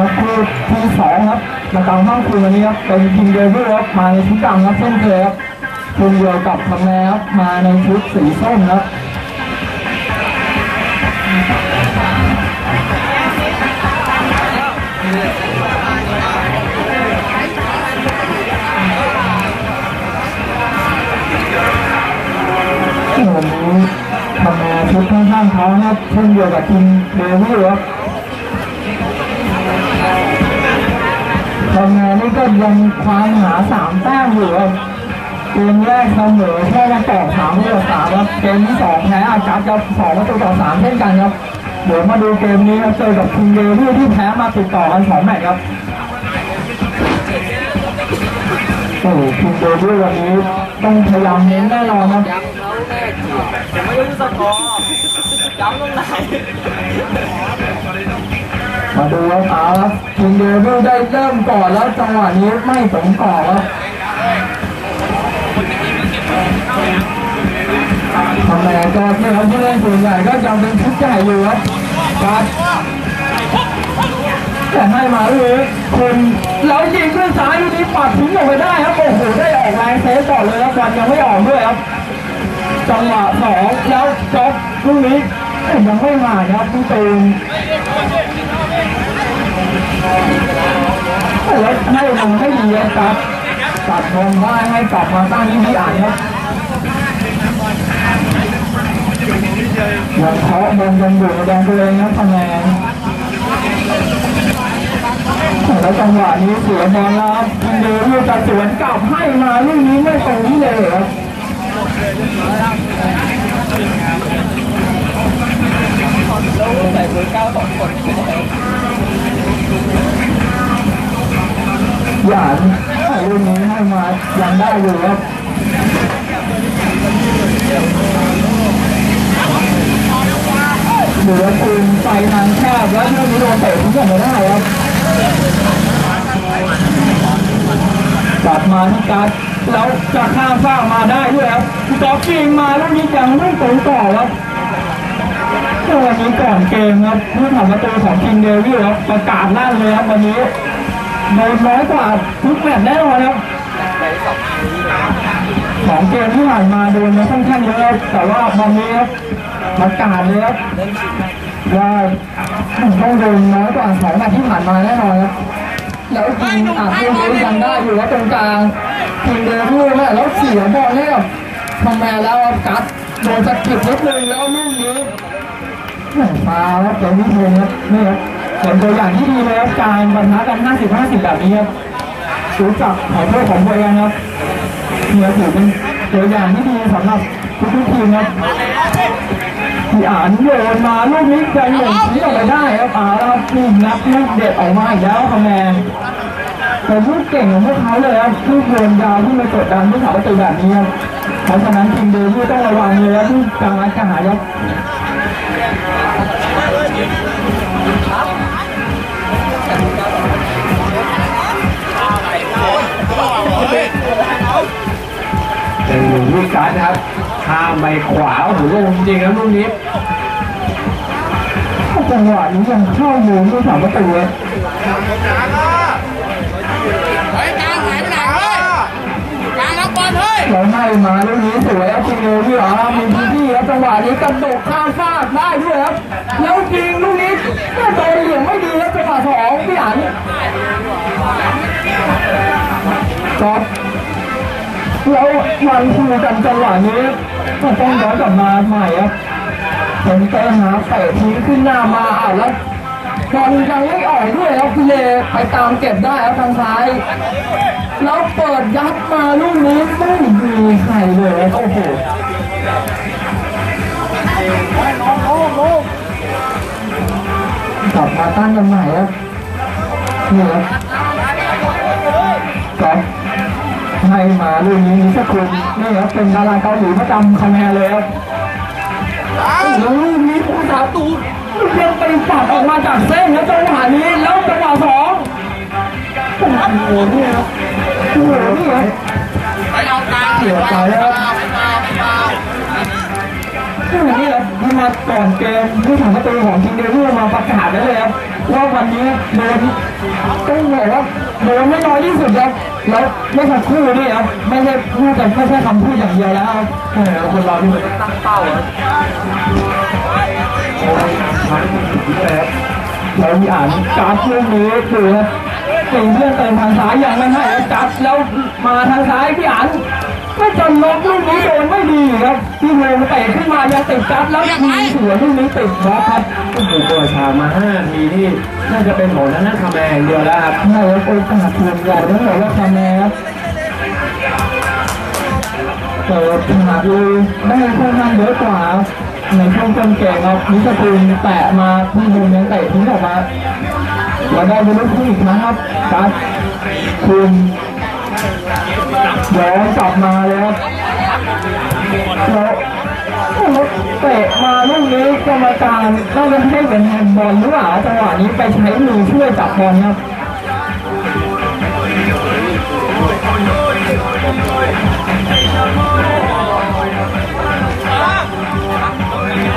ครับคู่ที่สองครับมาตามห้องคืนวันนี้ครับเป็นคิงเดวิลครับมาในชุดดำครับเช่นเคยครับคุณเดียวกับทำแนครับมาในชุดสีส้มครับวันนี้ทำแนชุดข้างๆเขาครับเช่นเดียวกับคิงเดวิลครับ ทำงานนี่ก็ยังควานหาสามแต้มอยู่เกมแรกเสมอแค่มาต่อสามต่อสามครับเกมที่สองแพ้อาจัดครับสองประตูต่อสามเช่นกันครับเดี๋ยวมาดูเกมนี้ครับเจอกับคิงเดวี่ที่แพ้มาติดต่อกันสองแมตช์ครับโอ้คิงเดวี่วันนี้ต้องพยายามเน้นแน่นอนครับย้ำแล้วแม่ขีดแต่ไม่รู้สกอร์ย้ำตรงไหน มาดูครับเอาครับคิงเดวี่ได้เริ่มก่อนแล้วจังหวะนี้ไม่สมก่อครับทำไมก็เนี่ยครับผู้เล่นส่วนใหญ่ก็ยังเป็นชุดใหญ่อยู่ครับการแต่ให้มาเลยคนแล้วยิงด้วยซ้ายลูกนี้ปัดทิ้งออกไปได้ครับโอ้โหได้ออกแรงเซฟก่อนเลยครับวันยังไม่ออกด้วยครับจังหวะสองแล้วจ็อบลูกนี้ยังไม่มาครับผู้ตูน แล้วให้ลงให้ดีครับตัดบอลได้ให้กลับมาตั้งที่พี่อ่านครับยังเคาะบอลยังอยู่แดนตัวเองครับคะแนนแล้วจังหวะนี้เสียบอลแล้วครับอินเดียลูกจะสวนกลับให้มาลูกนี้ไม่ตรงที่เลยครับแล้วใส่เบอร์เก้าสองคน หยานให้ลูกนี้ให้มายังได้อยู่ครับเหลือปืนไปทางแคบแล้วลูกนี้โดนเตะทิ้งออกมาได้ครับกลับมาที่การแล้วจะข้ามฟ้ามาได้ด้วยครับกอล์ฟยิงมาแล้วนี้ยังไม่ตรงต่อครับเมื่อวันนี้ก่อนเกมครับผู้ทำประตูของคิงเดวิลครับประกาศลั่นเลยครับวันนี้ โดนน้อยกว่าทุกแมตช์แน่นอนครับสองเกมที่ผ่านมาโดนมาค่อนข้างเยอะครับแต่ว่าวันนี้ครับประกาศเลยครับว่าต้องโดนน้อยกว่าสองแมตช์ที่ผ่านมาแน่นอนครับแล้วยิงอัดลูกนี้ยังได้อยู่ว่าตรงกลางยิงเดินลูกแม่แล้วเสียบอลให้กับทำแมแล้วกัดโดนสะกิดนิดนึงแล้วลูกนี้มฟาวครับเกมนี้เองครับนี่ครับ เป็นตัวอย่างที่ดีเลยครับการบรรทัดกัน 50 50 แบบนี้ครับรู้จักขอโทษของตัวเองครับเนี่ยถือเป็นตัวอย่างที่ดีสำหรับทุกๆทีมครับพี่อ่านโยนมาลูกนี้จะเหย่งชี้ออกไปได้ครับอาแล้วครับลูกนับลูกเด็ดออกมาอีกแล้วคะแนนเป็นลูกเก่งของพวกเขาเลยครับลูกโยนยาวที่มากดดันที่เขาประตูแบบนี้ครับเพราะฉะนั้นทีมเดวิลต้องระวังเลยครับที่กลางอากาศครับ นึ่งลูกการ์ดนะครับข้ามไปขวาโอ้โหลงจริงครับลูกนี้จังหวะนี้ยังเข้าอยู่ที่สามประตูเลยเฮ้ยกลางหายไปไหนเฮ้ยกลางรับบอลเฮ้ยเราให้มาลูกนี้สวยครับทีมเดวิลครับมีพื้นที่ครับจังหวะนี้กระโดดข้ามฟากได้ด้วยครับแล้วยิงลูกนี้แม่โดนเหลี่ยมไม่ดีครับจังหวะสองพี่อันครับ แล้ววันคุยกันจังหวะนี้ก็ต้องย้อนกลับมาใหม่ครับผมไปหาเตะทิ้งขึ้นหน้ามาอะแล้วบอลยังไม่ออกด้วยครับพี่เลไปตามเก็บได้ครับทางซ้าย แล้วเปิดยัดมาลูกนี้ไม่มีใครเลยโอ้โหกลับมาตั้งกันใหม่ครับนี่ครับ ให้มาลูกนี้นิสกุลนี่ครับเป็นดาราเกาหลีประจำคะแนนเลยครับแล้วลูกนี้ผู้สาตูยังไปปัดออกมาจากเส้นแล้วจังหวะนี้แล้วจังหวะสองโอ้โหนี่ครับโอ้โหนี่ครับไปเอากลาเสียใจแล้วครับไม่มาไม่มานี่ครับยิงมาก่อนเกมผู้สาประตูของทีมเดวิลมาประกาศไว้เลยครับว่าวันนี้โดนต้องบอกว่าโดนไม่น้อยที่สุดครับ แล้วไม่สักครู่นี่ครับไม่ใช่พูดแต่ไม่ใช่คำพูดอย่างเดียวแล้วครับเออคนเราที่มันตั้งเป้าเหรอโอ้ยทั้งทีมเรามีอ่านการ์ดลูกนี้ดูครับตีเพื่อนเติมทางซ้ายยังไม่ให้ครับจัดแล้วมาทางซ้ายพี่อ่าน ก็จนล็อกลูกนี้โดนไม่ดีครับพี่โมงเตะขึ้นมายังติดจัดแล้วมีสวนลูกนี้ติดบล็อกครับโอ้โหปล่อยผ่านมา5ทีนี่น่าจะเป็นของทางด้านคาแมงเดียวแล้วครับใช่ครับโอกาสส่วนใหญ่ต้องบอกว่าคะแนนครับเปิดหาดูได้ค่อนข้างเยอะกว่าครับในช่วงต้นเกมครับนิสกุลแตะมาพี่โมงยังเตะทิ้งออกมาแล้วได้เป็นลูกที่อีกนะครับกัดคุณ ย้อนกลับมาแล้วแล้วโอ้โหเตะมาลูกนี้กรรมการน่าจะให้เป็นแฮนด์บอลหรือเปล่าจังหวะนี้ไปใช้มือช่วยจับบอลครับ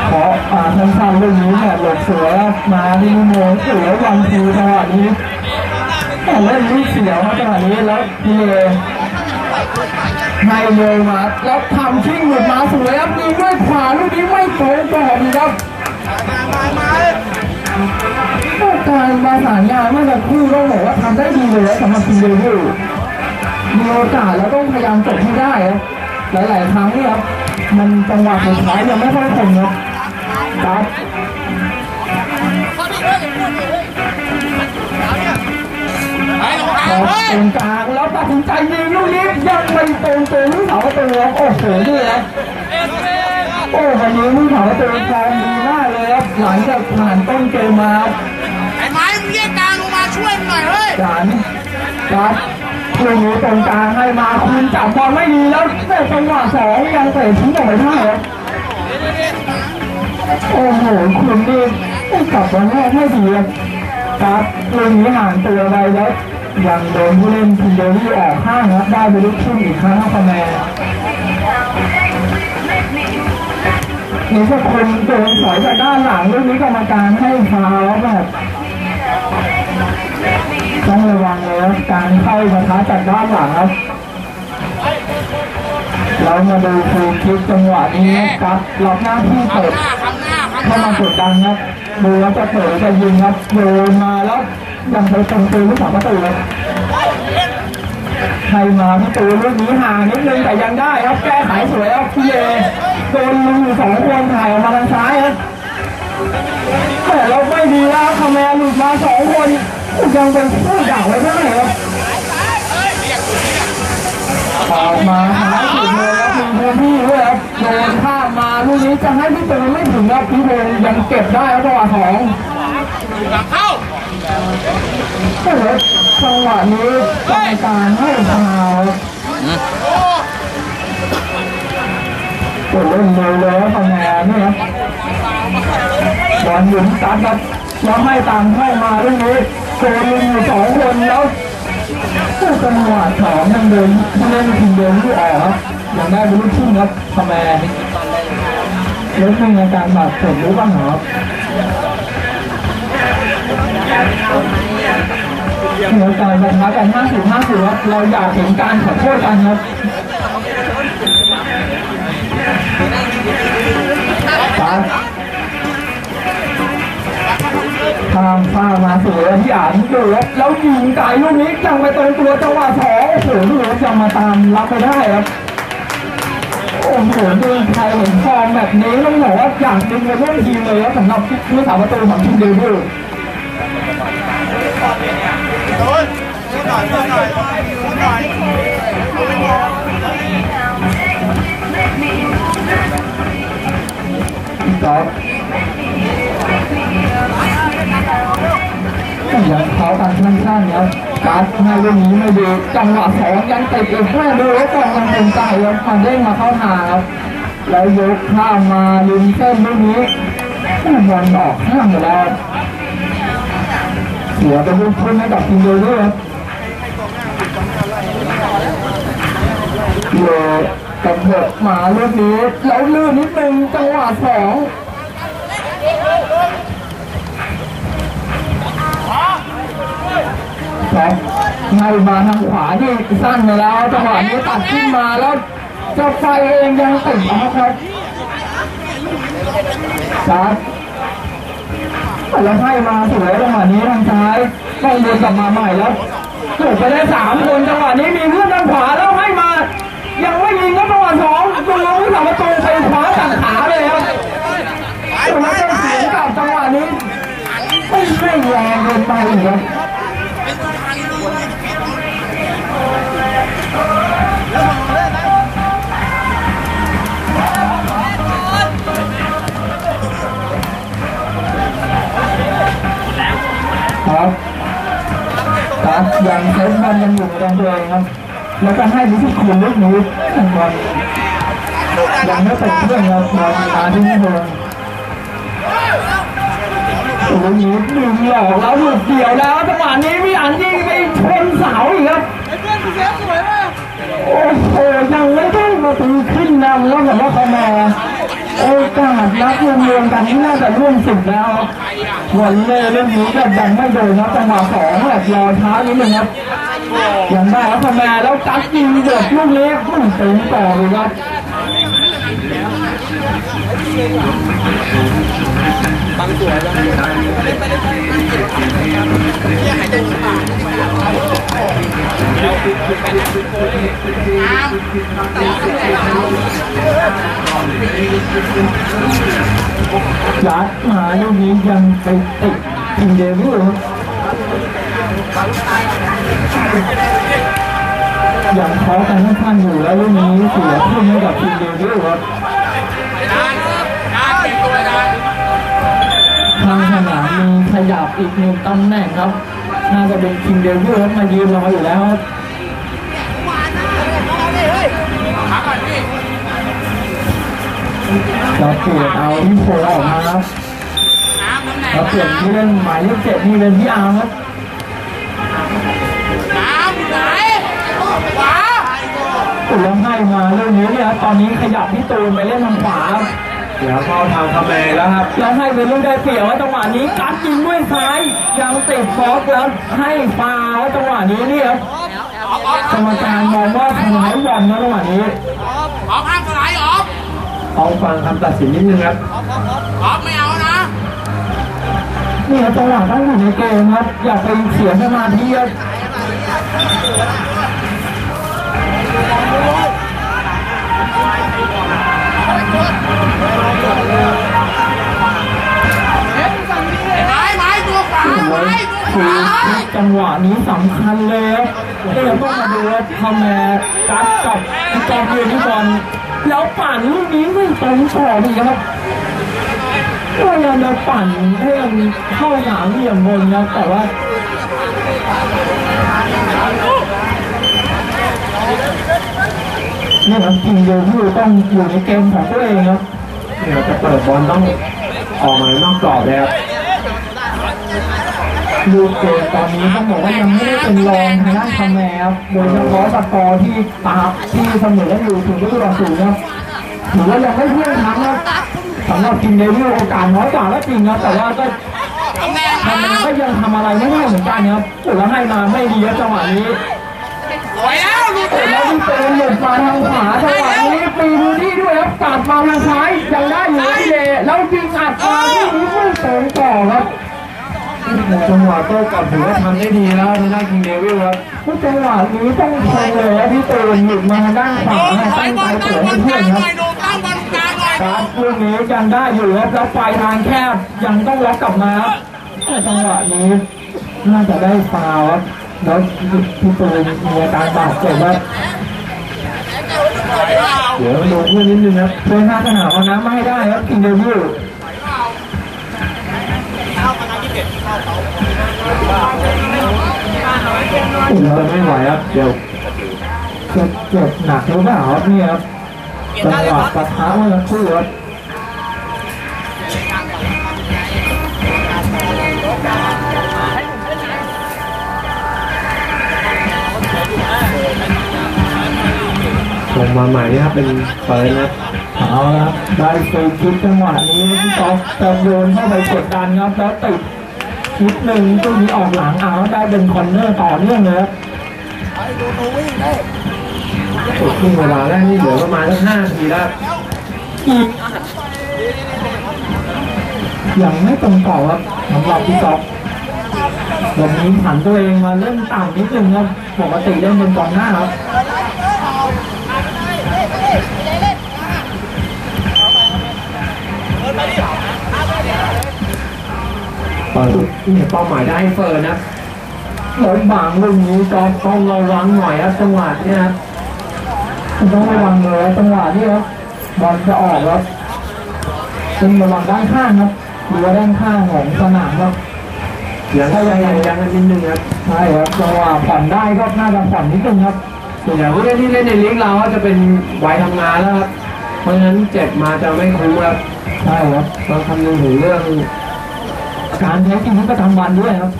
เพราะอ่าสั้นๆเรื่องนี้เนี่ยหลบเสวยครับมาที่โมงสวยวันทีจังหวะนี้แต่เล่นลูกเสียวครับจังหวะนี้แล้วพีเล ให้เลยมาแล้วทำชิ่งหลุดมาสวยครับยิงด้วยขวาลูกนี้ไม่ตรงก่อนครับการประสานงานเมื่อสักครู่ต้องบอกว่าทำได้ดีเลยสำหรับทีมเดวิลมีโอกาสแล้วต้องพยายามจบให้ได้ครับหลาย ๆ ครั้งเนี่ยครับมันจังหวะสุดท้ายยังไม่ค่อยคมครับครับ ตรงกลางออกเตรงกลางแล้วตัดสินใจยิงลูกนี้ยังไม่ตรงตัวลูกเสาประตูครับโอ้โหนี่ครับโอ้วันนี้ลูกเสาประตูฟอร์มดีมากเลยครับหลังจากผ่านต้นเกมมาไอ้ไม้มึงเรียกกลางลงมาช่วยหน่อยเฮ้ยจานครับลูกนี้ตรงกลางให้มาคุณจับบอลไม่ดีแล้วแต่จังหวะสองยังเตะทิ้งออกไปได้ครับโอ้โหคุณนี่กลับบอลแรกไม่ดีครับครับลูกนี้ห่างตัวไปแล้ว ยังโดนผู้เล่นทีมเดลี่ออกข้างครับได้ไปลูกทุ่งอีกครั้งคะแนนนี่ก็คนโดนสอยจากด้านหลังลูกนี้กรรมการให้ฟาวล์แบบต้องระวังเลยครับการเข้าปะทะจากด้านหลังครับเรามาดูฟรีคิกจังหวะนี้ครับรับหน้าที่เปิดหน้าคำหน้าคำหเข้าน้ามากดดันครับ ดูแล้วจะเผลอจะยิงครับโยนมาแล้วยังไปตรงตัวลูกสาวประตูครับใครมาพี่ตูลูกนี้ห่างนิดนึงแต่ยังได้ครับแก้ไขสวยครับพี่เอโดนลุงอยู่สองคนถ่ายออกมาทางซ้ายครับแต่เราไม่ดีแล้วคะแมนหลุดมาสองคนยังเป็นผู้ด่าไว้ได้ครับ ออกมาหาสุดเลยครับมีพื้นที่ด้วยครับโดนข้ามมาลูกนี้จะให้พี่เตูนไม่ถึงครับพี่เอยังเก็บได้ครับจังหวะสองหลังเข้าโอ้โหจังหวะนี้กรรมการให้ฟาวล์กดเล่นเร็วเลยครับคะแนนนี่ครับบอลหยุดตัดครับแล้วให้ตามเข้ามาเรื่องนี้โดนอยู่สองคนแล้ว จังหวะสองยังเดินเล่นทีเดินที่ออกครับยังได้เป็นลูกทุ่งครับคะแนนลดในการบาดเจ็บรือเปล่าครับเหนือการประทะกัน50 50ครับเราอยากเห็นการขอโทษกันครับไปาทางฟ้ามาสวยที่อ่านดูครับแล้วยิงไกลลูกนี้จังไปตรงตัวจังหวะสองโอ้โหนี่ครับจะมาตามรับไปได้ครับโอ้โหดูไทยเห็นฟอร์มแบบนี้ต้องบอกว่าอยากดึงไปร่วมทีมเลยสำหรับผู้สาวประตูของทีมเดวิลโดนพูดหน่อ ยพูดหน่อยพูดหน่อยเอาไม่บอกครับยังเขาตัดสั้นๆครับการให้ลูกนี้ไม่ดีจังหวะสองยังติดอีกแค่ดูแล้วกองมันเป็นใจครับมันเด้งมาเข้าทางครับแล้วยกข้ามมาลืมเส้นลูกนี้บอลออกข้างไปแล้วเสียเป็นลูกทุ่งให้กับทีมเดลด้วยครับโยกกระเบิดมาลูกนี้แล้วลื่นนิดนึงจังหวะสอง ครับให้มาทางขวาที่สั้นไปแล้วจังหวะนี้ตัดขึ้นมาแล้วเจะไฟเองยังติดนะครับครับแล้วให้มาสวยจังหวะนี้ทางซ้ายต้องวนกลับมาใหม่แล้วถูกไปได้สามคนจังหวะนี้มีเพื่อนทางขวาแล้วให้มา ยังไม่ยิงก็จังหวะสองตัวน้องที่สามประตูไปขวาตัดขาเลยครับแต่ว่ต้องเสียงกลับจังหวะนี้ไม่ไม่แรงเกินไปครับ ตัดยังเซฟบอลยังอยู่ในแดนตัวเองครับ แล้วก็ให้นิสิตคุณลูกนี้บอลยังไม่เป็นเพื่อนครับบอลมาที่นี่เลยโอ้โหนี้ดึงหลอกแล้วหลุดเดี่ยวแล้วจังหวะนี้มีอันยิงไปชนเสาอีกครับโอ้โหยังไม่ได้มาตีขึ้นนำแล้วแบบว่าคะแนน โอกาสนับรวมๆกันที่น่าจะร่วมสิบแล้ววันเล่เรื่องนี้ก็ยังไม่โดนนะจังหวะสองแบบรอช้านิดนึงครับยังได้แล้วคะแนนแล้วตัดยิงเดือดลูกนี้มันเต็มต่อเลยครับ ยัดมาลูกนี้ยังไปติดทีมเดวิลครับยังเคาะกันค่อนข้างอยู่แล้วลูกนี้เสียขึ้นให้กับทีมเดวิลครับ อีกหนึ่งตำแหน่งครับน่าจะเป็นทีมเดวิลครับมายืนรออยู่แล้วครับเราเปลี่ยนเอาที่โผล่ออกมาครับเราเปลี่ยนที่เล่นหมายเลขเจ็ดนี่เป็นพี่อาร์มครับน้ำไหนขวาอุดแล้วให้มาเรื่องนี้เนี่ยครับตอนนี้ขยับพี่ตูนไปเล่นทางขวาครับ เดี๋ยวเข้าทางคาเมแล้วครับ แล้วให้เป็นลูกได้เปรียบว่าจังหวะนี้กัดยิงด้วยซ้ายยังติดบล็อกแล้วให้ฟาวล์จังหวะนี้เนี่ยครับกรรมการมองว่าทำร้ายบอลนะจังหวะนี้ออกห้ามสไลด์ออกเอาฟังคำตัดสินนิดนึงครับออกไม่เอานะนี่ครับจังหวะต้องอยู่ในเกมครับอย่าไปเสียสมาธิครับ คือวาจังหวะนี้สำคัญเลยเดี๋ยวต้องมาดูว่าทำแมกัดกับจอมเยือนที่บอลแล้วปั่นลูกนี้ไม่ตรงต่อดีครับพยายามจะปั่นให้มันเข้าสามเหลี่ยมบนครับแต่ว่านี่ครับทีมเดียวที่ต้องอยู่ในเกมของตัวเองครับ เดี๋ยวจะเปิดบอลต้องออกมานอกกรอบเลยครับลูกเกมตอนนี้ต้องบอกว่ายังไม่ได้เป็นรองทางด้านคาแมครับโดยเฉพาะสกอร์ที่ตาที่เสมออยู่ถึงที่ต่อศูนย์ครับถือว่ายังไม่เที่ยงทั้งครับสำหรับทีมเดวิลโอกาสน้อยกว่าก็จริงครับแต่ว่าก็ตำแหน่งคาแมก็ยังทำอะไรไม่ได้เหมือนกันครับโอ้แล้วให้มาไม่ดีครับจังหวะนี้สวยแล้วหลุดโอ้แล้แล้ววที่เป็นหลุดมาทางขวาจังหวะนี้ ปีพื้นที่ด้วยครับตัดมาทางซ้ายยังได้อยู่ที่เดแล้วยิงอัดมาที่นี้ไม่ตรงต่อครับจังหวะโต้กลับถือว่าทำได้ดีแล้วทางด้านคิงเดวิลครับผู้จังหวะนี้ต้องชมเลยนะพี่ตูนหยุดมาทางด้านขวาให้ถอตั้ยงบใจอลเปิตั้งดบอให้ลกเพื่อลานงคหรับน่อยโดนตั้งบอลกลางหน่อยครับลูกนี้ยังได้อยู่ครับแล้วปลายทางแคบยังต้องล็อกกลับมาครับแต่จังหวะนี้น่าจะได้ฟาวล์ครับแล้วพี่ตูนมีอาการบาดเจ็บว่า เดี๋ยวดูเพื่อนนิดนึงครับเพื่อนหน้าสนามเอาน้ำมาให้ได้ครับกินเดวิลผมจะไม่ไหวครับเดี๋ยวเจ็บหนักหรือเปล่าครับนี่ครับจังหวะปะทะเมื่อสักครู่ครับ มาใหม่นี่ครับเป็นเปิดนะเอาละครับได้ฟรีคิกจังหวะนี้พี่ต๊อกจะโยนเข้าไปกดดันครับแล้วติดนิดนึงตรงนี้ออกหลังเอาได้เป็นคอนเนอร์ต่อเนื่องเลยครับครึ่งเวลาแรกนี่เหลือประมาณสักห้านาทีแล้วอีกยังไม่ตรงต่อครับสำหรับพี่ก๊อฟวันนี้ผันตัวเองมาเล่นต่ำนิดนึงครับปกติเล่นเป็นกองหน้าครับ เปิดเนี่ยเป้าหมายได้ให้เฟิร์นนะแล้วบางลูกนี้ก็ต้องระวังหน่อยครับจังหวะเนี่ยครับต้องระวังเลยจังหวะนี้ครับบอลจะออกครับต้องระวังด้านข้างครับหรือว่าด้านข้างของสนามครับยังยังยังยังกันนิดนึงครับใช่ครับจังหวะผ่อนได้ก็น่าจะผ่อนนิดนึงครับส่วนใหญ่ผู้เล่นที่เล่นในลีกเราก็จะเป็นวัยทำงานแล้วครับเพราะฉะนั้นเจ็บมาจะไม่คุ้มครับใช่ครับเราคำนึงถึงเรื่อง การใช้ชีวิตประจำวันด้วยครับ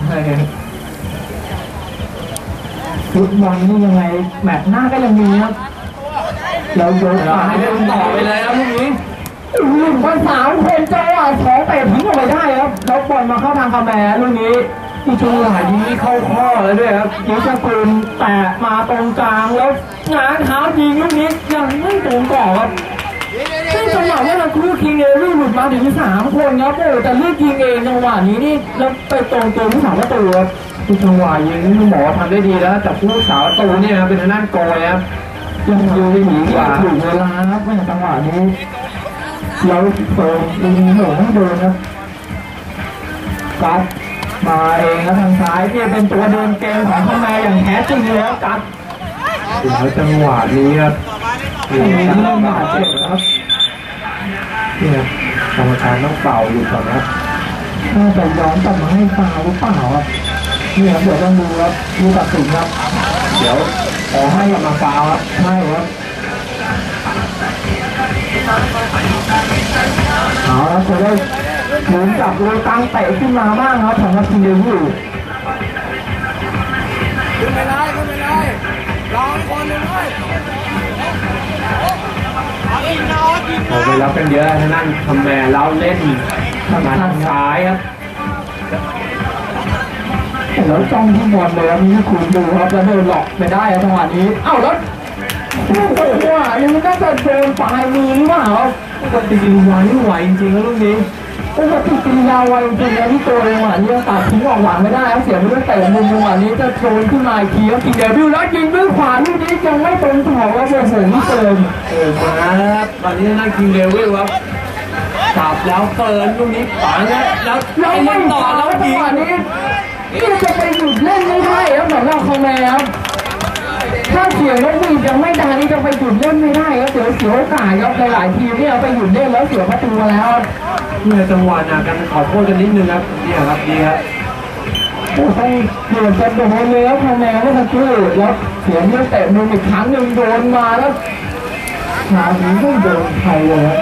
ฟุตบอลนี่ยังไงแมตช์หน้าก็ยังมีครับเราโยนเราให้เล่นต่อไปเลยครับลูกนี้ลูกบอลสามคนจังหวะสองเตะทิ้งออกไปได้ครับแล้วบอลมาเข้าทางคาแมลูกนี้ที่จังหวะนี้เข้าข้อแล้วด้วยครับยิงสกุลแตะมาตรงกลางแล้วงานเท้ายิงลูกนี้ยังไม่ตรงต่อครับ ซึ่จังหวะนี้มันคู่คิงเอรี่หลุดมาถึงสามคนครับโอ้แต่เลือกยิงเองจังหวะนี้นี่แล้วไปตรงตัวผู้สามประตูครับที่จังหวะยิงนี่หมอทำได้ดีแล้วแต่ผู้สาวประตูเนี่ยครับเป็นทางด้านโกยครับยังอยู่ในหนีกว่าถูกเวลาครับไม่จังหวะนี้เราเปิดยิงหนูไม่โดนครับกัดมาเองครับทางซ้ายที่เป็นตัวเดินเกมของข้างในอย่างแท้จริงเลยครับกัดแล้วจังหวะนี้ครับอันนี้เริ่มบาดเจ็บครับ เนี่ยกรรมการต้องเป่าอยู่ก่อนนะครับถ้าจะย้อนกลับมาให้ฟาวหรือเปล่าครับนี่ครับเดี๋ยวต้องดูครับดูตัดสินครับ เดี๋ยวขอให้กลับมาฟาวครับใช่ครับเอาแล้วจะได้หมุนกลับเลยตั้งเตะขึ้นมาบ้างครับสำหรับทีมเดวิลขึ้นไปเลยขึ้นไปเลยรอคนหนึ่งเลยเอาอีกนะเอาอีกออกไปรับกันเยอะทางด้านทำแมนเราเล่นทางด้านซ้ายครับแล้วจ้องที่บอลเลยครับนี่คุณดูครับแล้วโดนหลอกไปได้ครับจังหวะนี้เอ้าแล้วโอ้โหอันนี้น่าจะโดนปลายมือหรือเปล่าครับปฏิกิริยานี่ไหวจริงๆครับลูกนี้ โอ้โหติดกิริยาไวจริงนะที่ตัวเองหวะนี้ยังตัดทิ้งออกหลังไม่ได้เสียไปด้วยเตะมุมจังหวะนี้จะโดนขึ้นมาอีกทีครับทีเดบิวแล้วยิงด้วยขวาลูกนี้ยังไม่ตรงต่อครับโอ้โหนี่เกินโอ้มาแล้วครับตอนนี้ทางด้านคิงเดวิลครับจับแล้วเปิดลูกนี้ปังแล้วแล้วไม่ต่อแล้ววยิงงหวะนี้นี่จะไปหยุดเล่นไม่ได้ครับสำหรับคอมแมครับถ้าเสียงนกหวีดยังไม่ดังนี่จะไปหยุดเล่นไม่ได้ครับเดี๋ยวเสียโอกาสครับหลายๆทีมเนี่ยไปหยุดเล่นแล้วเสียประตูแล้ว เนี่ยจังหวะหนากันขอโทษกันนิดนึงครับเนี่ยครับดีครับโอ้ต้องเกือบจะโดนเลยครับคอมแมเมื่อสักครู่แล้วเสียเมื่อเตะมุมอีกครั้งหนึ่งโดนมาแล้วคราวนี้ไม่โดนใครเลยครับ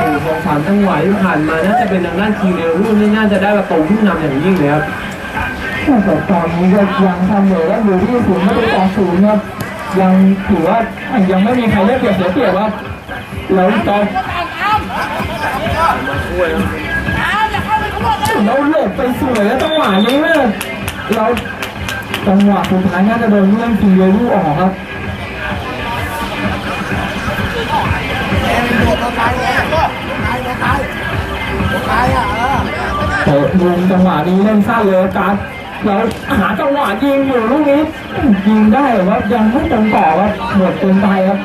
โอ้สองสามจังหวะที่ผ่านมาน่าจะเป็นทางด้านคิงเดวิลนี่น่าจะได้ประตูขึ้นนำอย่างยิ่งเลยครับแต่ตอนนี้ก็ยังทำเลยแล้วอยู่ที่ศูนย์ไม่ได้ต่อศูนย์ครับยังถือว่ายังไม่มีใครได้เปรียบเสียเปรียบครับแล้ วตอนเราหลบไปสวยแล้วจังหวะนี้เนี่ยเราจังหวะสุดท้ายน่าจะโดนเรื่องคิงเดวิลออกครับตัวเขาตายแล้วตายตัวตายตัวตายอะเออเตะมุมจังหวะนี้เล่นสั้นเลยการแล้วหาจังหวะยิงอยู่ลูกนี้ยิงได้แต่ว่ายังไม่ตรงต่อครับหมดเกินไปครับ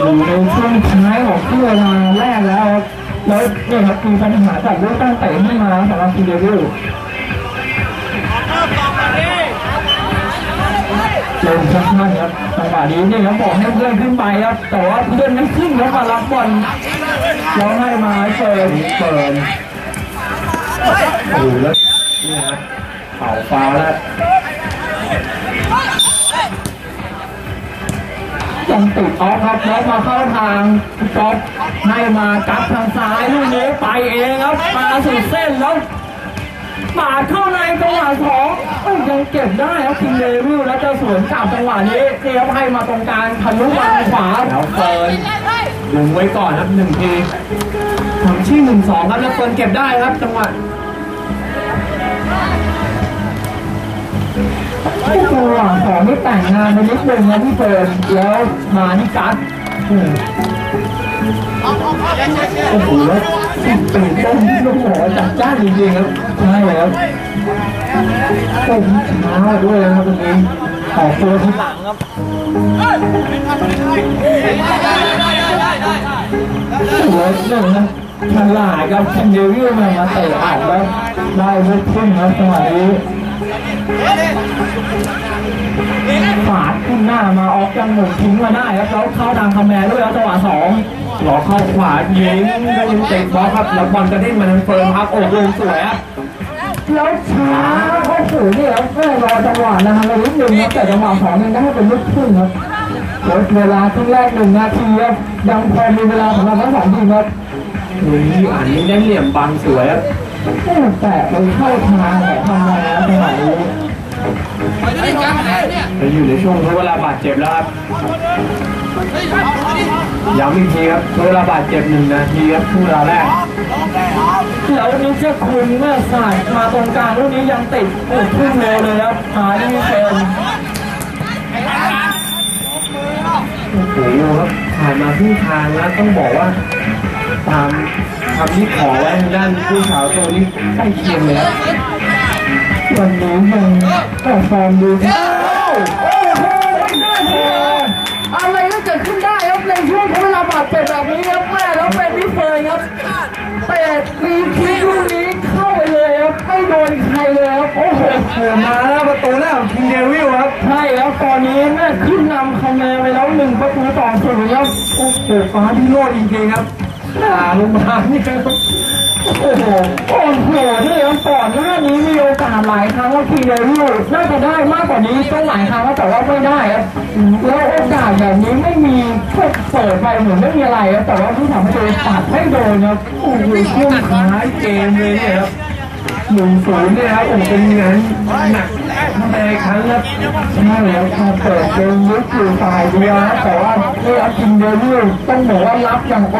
อยู่ในช่วงท้ายของที่เวลาแรกแล้วครับแล้วเนี่ยครับมีปัญหาจากเรื่องตั้งเตะขึ้นมาสำหรับทีเดวิลเล่นสั้นๆครับจังหวะนี้เนี่ยครับบอกให้เพื่อนขึ้นไปครับ แต่ว่าเพื่อนไม่ขึ้นแล้วมารับบอลแล้วให้มาเปิดเปิดโอ้แล้วเนี่ยครับเป่าฟ้าแล้ว ยังติดออฟครับแล้วมาเข้าทางจ็อบให้มากัดทางซ้ายลูกนี้ไปเองครับมาสุดเส้นแล้วปาดเข้าในจังหวะสองเอ้ยยังเก็บได้ครับคิงเลวิลแล้วจะสวนกลับจังหวะนี้เสียบให้มาตรงกลางทะลุมาทางขวาแล้วเฟิร์นดึงไว้ก่อนครับหนึ่งทีทำที่หนึ่งสองครับแล้วเฟิร์นเก็บได้ครับจังหวะ ที่ตัวหลังสองนี่แต่งงานไปนิดนึงนะพี่เฟิร์นแล้วมานี่กัสอืมโอ้โหแล้วตื่นเต้นลูกหัวจัดจ้านจริงๆครับใช่แล้วผมช้าด้วยนะครับตรงนี้ขอตัวที่หลังครับหัวหนึ่งนะฉลาดครับคินเดวิลมามาเตะอัดแล้วได้ลูกขึ้นครับจังหวะนี้ ฝาดขึ้นหน้ามาออกจังหมุนทิ้งมาได้ครับแล้วเข้าทางคาแมนด้วยครับจังหวะสองหลอกเข้าขวายิงก็ยังเตะบอลครับแล้วบอลกระเด้งมาทางเฟิร์มครับโอ้โหสวยครับแล้วช้าโอ้โหนี่ครับแม่รอจังหวะนะครับเรานิดนึงครับแต่จังหวะสองยังได้เป็นลูกครึ่งครับลดเวลาครึ่งแรกหนึ่งนาทีครับยังพอมีเวลาสำหรับทั้งสองทีมครับหนุ่ยอันนี้ได้เหลี่ยมบังสวยครับโอ้แต่ไปเข้าทางของคาแม อยู่ในช่วงทดเวลาบาดเจ็บแล้วครับเฮ้ยเอาดิย้ำอีกทีครับทดเวลาบาดเจ็บหนึ่งนาทีครับช่วงเวลาแรกแล้วนี่เจ้าคุณเมื่อสายมาตรงกลางลูกนี้ยังติดโอ้ขึ้นเร็วเลยครับหาที่เป็นโอ้โหครับผ่านมาครึ่งทางแล้วต้องบอกว่าตามคำที่ขอไว้ทางด้านผู้สาวตัวนี้ใกล้เคียงเลยครับวันนี้ยังแต่ฟอร์มดีโเวลาบาดเจ็บแบบนี้ครับแม่แล้วเป็นพี่เฟิร์นครับแต่มีคิกลูกนี้เข้าไปเลยครับไม่โดนใครเลยครับโอ้โหโอ้มาแล้วประตูแรกของคิงเดวิลครับใช่ครับตอนนี้แม่ขึ้นนำคะแนนไปแล้วหนึ่งประตูต่อศูนย์ครับโอ้โหฟ้าที่โลดจริงๆครับหาลงมานี่ครับ โอ้โหโอ้โหนี่ครับก่อนหน้านี้มีโอกาสหลายครั้งว่าทีเดียวิลน่าจะได้มากกว่านี้ต้องหลายครั้งแล้วแต่ว่าไม่ได้ครับแล้วโอกาสแบบนี้ไม่มีแค่เปิดไปเหมือนไม่มีอะไรครับแต่ว่าที่ทำให้ตัวเองปัดไม่โดนครับโอ้โหช่วงท้ายเกมเลยเนี่ยครับหนึ่งศูนย์เนี่ยครับโอ้เป็นงานหนักในครั้งครับใช่แล้วพอเปิดเกมลุกอยู่ฝ่ายเดียวนะแต่ว่าเมื่อทีมเดวิลต้องบอกว่ารับอย่างอด